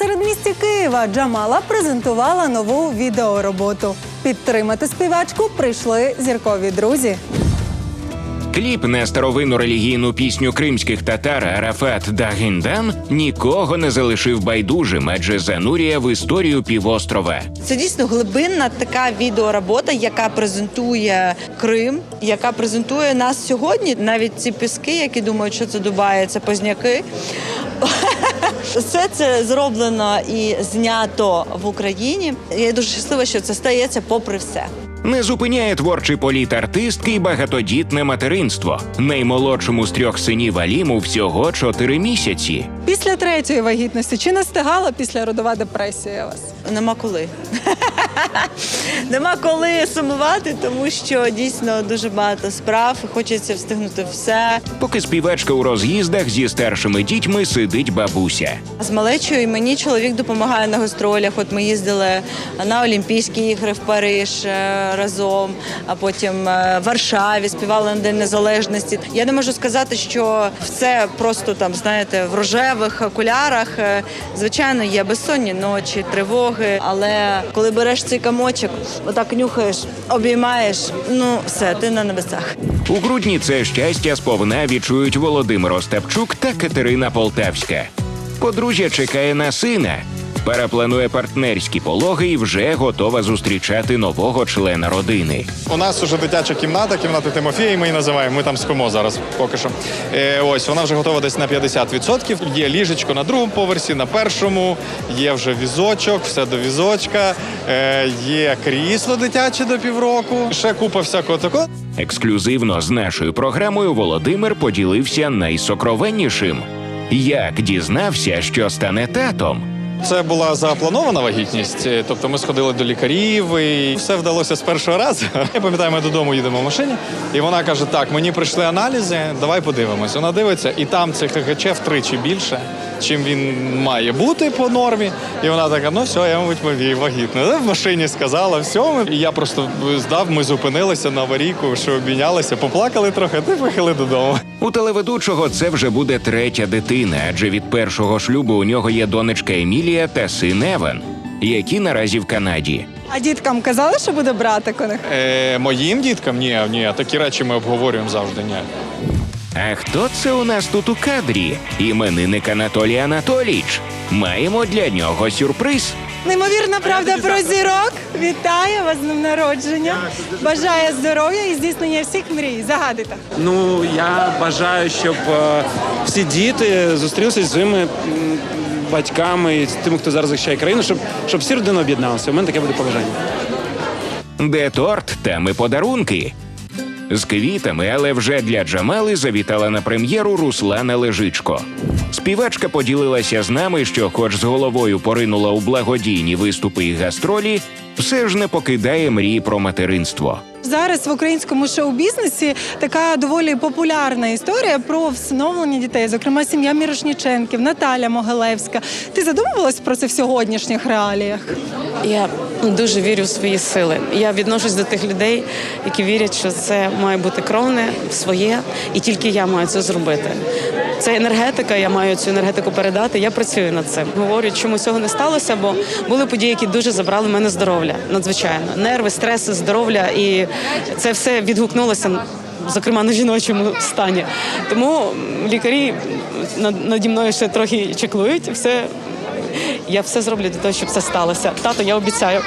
середмісті Києва Джамала презентувала нову відеороботу. Підтримати співачку прийшли зіркові друзі. Кліп на старовинну релігійну пісню кримських татар Арафат Дагіндан нікого не залишив байдужим, адже занурює в історію півострова. Це дійсно глибинна така відеоробота, яка презентує Крим, яка презентує нас сьогодні. Навіть ці піски, які думають, що це Дубай, це позняки. Все це зроблено і знято в Україні. Я дуже щаслива, що це стається попри все. Не зупиняє творчий політ артистки й багатодітне материнство. Наймолодшому з трьох синів Аліму всього чотири місяці. Після третьої вагітності чи не стигала після родова депресія вас? Нема коли. Нема коли сумувати, тому що дійсно дуже багато справ. і Хочеться встигнути все. Поки співачка у роз'їздах зі старшими дітьми сидить бабуся. З малечою мені чоловік допомагає на гастролях. От ми їздили на Олімпійські ігри в Париж е, разом, а потім е, в Варшаві співали на День Незалежності. Я не можу сказати, що все просто там, знаєте, в рожевих окулярах. Е, Звичайно, є безсонні ночі, тривоги. Але коли береш цей камочок, отак нюхаєш, обіймаєш, ну все, ти на небесах. У грудні це щастя сповна відчують Володимир Остапчук та Катерина Полтавська. Подружжя чекає на сина. Пара планує партнерські пологи і вже готова зустрічати нового члена родини. У нас вже дитяча кімната, кімната Тимофія, ми її називаємо. Ми там спимо зараз поки що. Е, ось вона вже готова десь на 50%. Є ліжечко на другому поверсі, на першому, є вже візочок, все до візочка, е, є крісло дитяче до півроку. Ще купа всякого такого. Ексклюзивно з нашою програмою Володимир поділився найсокровеннішим. Як дізнався, що стане татом. Це була запланована вагітність. е, Тобто ми сходили до лікарів і все вдалося з першого разу. Я пам'ятаю, ми додому їдемо в машині, і вона каже: Так, мені прийшли аналізи, давай подивимось. Вона дивиться, і там цих ХГЧ втричі більше, чим він має бути по нормі. І вона така: ну все, я мабуть, мові вагітна. В машині сказала, все. І я просто здав, ми зупинилися на аварійку, що обійнялися, поплакали трохи, й поїхали додому. У телеведучого це вже буде третя дитина, адже від першого шлюбу у нього є донечка Емілія та син Еван, які наразі в Канаді. А діткам казали, що буде братик у них? Е, моїм діткам ні, ні, такі речі ми обговорюємо завжди. Ні. А хто це у нас тут у кадрі? Іменинник Анатолій Анатолійович. Маємо для нього сюрприз. Неймовірна правда про зірок. Вітаю вас з днем народження. Бажаю здоров'я і здійснення всіх мрій. Загадуйте. Ну я бажаю, щоб е, всі діти зустрілися зі своїми м, батьками і з тими, хто зараз захищає країну, щоб, щоб всі родини об'єдналися. У мене таке буде побажання. Де торт, там і подарунки. З квітами, але вже для Джамали завітала на прем'єру Руслана Лежичко. Співачка поділилася з нами, що, хоч з головою поринула у благодійні виступи і гастролі, все ж не покидає мрії про материнство. Зараз в українському шоу-бізнесі така доволі популярна історія про всиновлення дітей, зокрема сім'я Мірошніченків, Наталя Могилевська. Ти задумувалась про це в сьогоднішніх реаліях? Я дуже вірю в свої сили. Я відношусь до тих людей, які вірять, що це має бути кровне, своє, і тільки я маю це зробити. Це енергетика, я маю цю енергетику передати. Я працюю над цим. Говорю, чому цього не сталося, бо були події, які дуже забрали в мене здоров'я. Надзвичайно нерви, стреси, здоров'я, і це все відгукнулося. Зокрема, на жіночому стані. Тому лікарі над- наді мною ще трохи чеклують. Все я все зроблю для того, щоб це сталося. Тато, я обіцяю.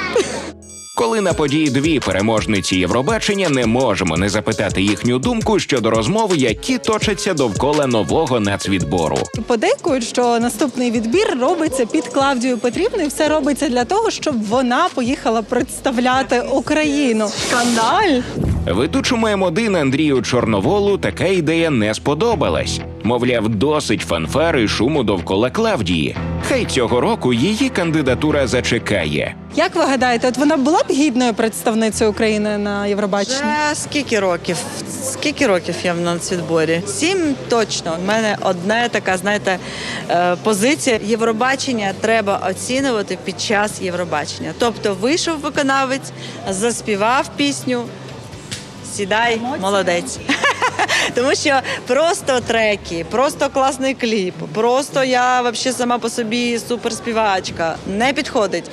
Коли на події дві переможниці Євробачення не можемо не запитати їхню думку щодо розмов, які точаться довкола нового нацвідбору. Подейкують, що наступний відбір робиться під Клавдію Петрівну, і все робиться для того, щоб вона поїхала представляти Україну. Скандаль! Ведучому М1 Андрію Чорноволу така ідея не сподобалась. Мовляв, досить фанфари шуму довкола Клавдії. Хай цього року її кандидатура зачекає. Як ви гадаєте, от вона була б гідною представницею України на Євробаченні? Вже скільки років? Скільки років я в нацвідборі? Сім точно. У мене одна така, знаєте, е, позиція. Євробачення треба оцінювати під час Євробачення. Тобто вийшов виконавець, заспівав пісню. Сідай, молодець. Тому що просто треки, просто класний кліп, просто я взагалі сама по собі суперспівачка не підходить.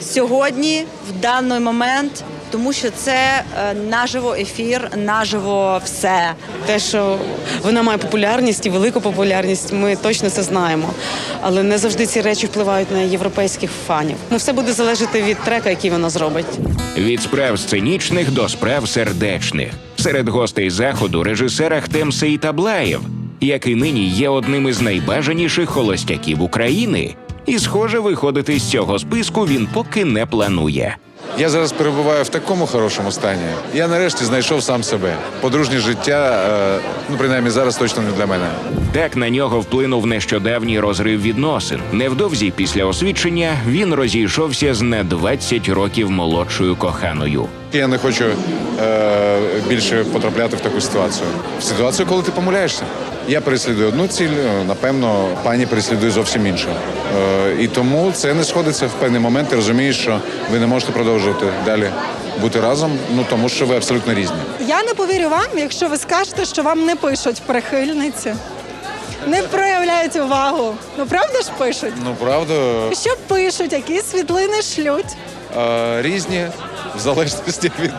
Сьогодні, в даний момент, тому що це е, наживо ефір, наживо все. Те, що вона має популярність і велику популярність, ми точно це знаємо. Але не завжди ці речі впливають на європейських фанів. Ну, все буде залежати від трека, який вона зробить. Від справ сценічних до справ сердечних. Серед гостей заходу режисер Ахтем Сейтаблаєв, який нині є одним із найбажаніших холостяків України. І, схоже, виходити з цього списку він поки не планує. Я зараз перебуваю в такому хорошому стані. Я нарешті знайшов сам себе. Подружнє життя, е, ну принаймні зараз точно не для мене. Так на нього вплинув нещодавній розрив відносин. Невдовзі після освідчення він розійшовся з на 20 років молодшою коханою. Я не хочу е, більше потрапляти в таку ситуацію. В ситуацію, коли ти помиляєшся. Я переслідую одну ціль, е, напевно, пані переслідує зовсім іншу. Е, і тому це не сходиться в певний момент. Ти розумієш, що ви не можете продовжувати далі бути разом, ну тому що ви абсолютно різні. Я не повірю вам, якщо ви скажете, що вам не пишуть прихильниці, не проявляють увагу. Ну правда ж пишуть? Ну правда, Що пишуть, які світлини шлють? е, різні в залежності від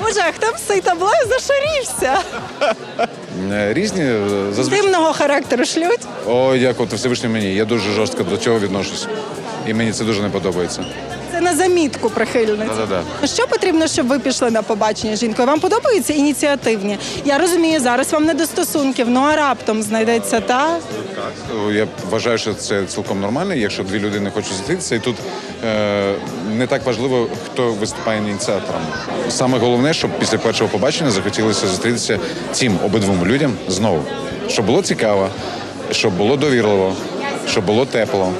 Боже, а хто б цей таблою зашарівся? різні е, зазвичай. Дивного характеру шлють. О, дякую, Всевишній мені. Я дуже жорстко до цього відношусь. І мені це дуже не подобається. Це на замітку прихильниць. Да-да-да. Що потрібно, щоб ви пішли на побачення з жінкою? Вам подобаються ініціативні? Я розумію, зараз вам не до стосунків, ну а раптом знайдеться та Я вважаю, що це цілком нормально, якщо дві людини хочуть зустрітися, і тут е, не так важливо, хто виступає ініціатором. Саме головне, щоб після першого побачення захотілося зустрітися цим обидвом людям знову. Щоб було цікаво, щоб було довірливо, щоб було тепло,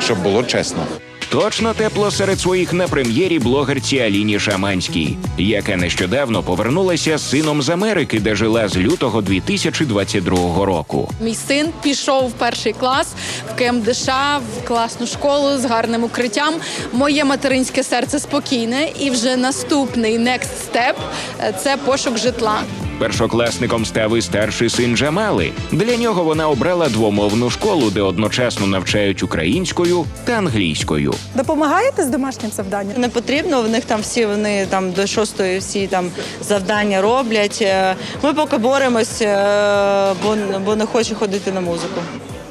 щоб було чесно. Точно тепло серед своїх на прем'єрі блогерці Аліні Шаманській, яка нещодавно повернулася з сином з Америки, де жила з лютого 2022 року. Мій син пішов в перший клас в КМДШ, в класну школу з гарним укриттям. Моє материнське серце спокійне, і вже наступний next step – це пошук житла. Першокласником став і старший син Джамали. Для нього вона обрала двомовну школу, де одночасно навчають українською та англійською. допомагаєте з домашнім завданням? Не потрібно, в них там всі вони там до шостої всі там завдання роблять. Е, Ми поки боремось, е, бо, бо не хоче ходити на музику.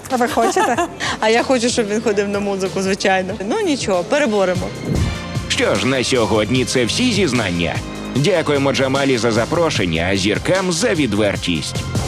А ви хочете? А я хочу, щоб він ходив на музику, звичайно. Ну нічого, переборемо. Що ж, на сьогодні це всі зізнання. Дякуємо Джамалі за запрошення, а зіркам за відвертість.